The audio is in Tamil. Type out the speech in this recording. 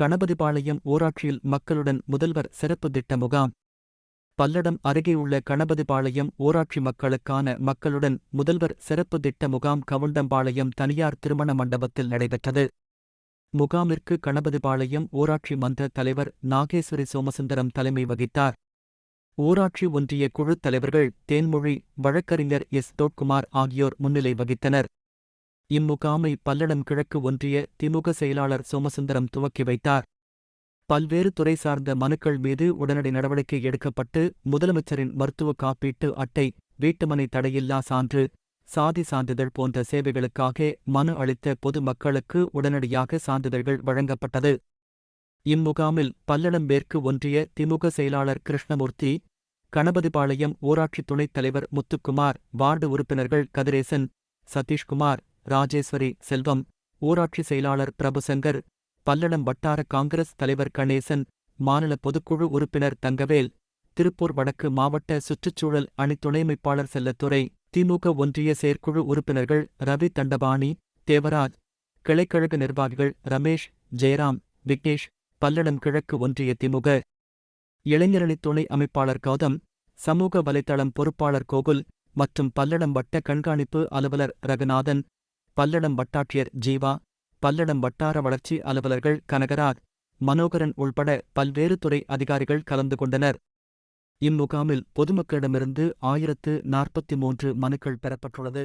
கணபதிபாளையம் ஊராட்சியில் மக்களுடன் முதல்வர் சிறப்பு திட்ட முகாம். பல்லடம் அருகேயுள்ள கணபதிபாளையம் ஊராட்சி மக்களுக்கான மக்களுடன் முதல்வர் சிறப்பு திட்ட முகாம் கவுண்டம்பாளையம் தனியார் திருமண மண்டபத்தில் நடைபெற்றது. முகாமிற்கு கணபதிபாளையம் ஊராட்சி மன்ற தலைவர் நாகேஸ்வரி சோமசுந்தரம் தலைமை வகித்தார். ஊராட்சி ஒன்றிய குழுத் தலைவர்கள் தேன்மொழி வழக்கறிஞர் எஸ். தோட்குமார் ஆகியோர் முன்னிலை வகித்தனர். இம்முகாமை பல்லடம் கிழக்கு ஒன்றிய திமுக செயலாளர் சோமசுந்தரம் துவக்கி வைத்தார். பல்வேறு துறை சார்ந்த மனுக்கள் மீது உடனடி நடவடிக்கை எடுக்கப்பட்டு முதலமைச்சரின் மருத்துவ காப்பீட்டு அட்டை வீட்டுமனை தடையில்லா சான்று சாதி சான்றிதழ் போன்ற சேவைகளுக்காக மனு அளித்த பொது மக்களுக்கு உடனடியாக சான்றிதழ்கள் வழங்கப்பட்டது. இம்முகாமில் பல்லடம் மேற்கு ஒன்றிய திமுக செயலாளர் கிருஷ்ணமூர்த்தி கணபதிபாளையம் ஊராட்சி துணைத் தலைவர் முத்துக்குமார் வார்டு உறுப்பினர்கள் கதிரேசன் சதீஷ்குமார் ராஜேஸ்வரி செல்வம் ஊராட்சி செயலாளர் பிரபுசங்கர் பல்லடம் வட்டார காங்கிரஸ் தலைவர் கணேசன் மாநில பொதுக்குழு உறுப்பினர் தங்கவேல் திருப்பூர் வடக்கு மாவட்ட சுற்றுச்சூழல் அணி துணைமைப்பாளர் செல்லத்துறை திமுக ஒன்றிய செயற்குழு உறுப்பினர்கள் ரவி தண்டபாணி தேவராஜ் கிளைக்கழக நிர்வாகிகள் ரமேஷ் ஜெயராம் விக்னேஷ் பல்லடம் கிழக்கு ஒன்றிய திமுக இளைஞரணி துணை அமைப்பாளர் கௌதம் சமூக வலைத்தளம் பொறுப்பாளர் கோகுல் மற்றும் பல்லடம் வட்ட கண்காணிப்பு அலுவலர் ரகுநாதன் பல்லடம் வட்டாட்சியர் ஜீவா பல்லடம் வட்டார வளர்ச்சி அலுவலர்கள் கனகராஜ் மனோகரன் உள்பட பல்வேறு துறை அதிகாரிகள் கலந்து கொண்டனர். இம்முகாமில் பொதுமக்களிடமிருந்து ஆயிரத்து நாற்பத்தி மூன்று மனுக்கள் பெறப்பட்டுள்ளது.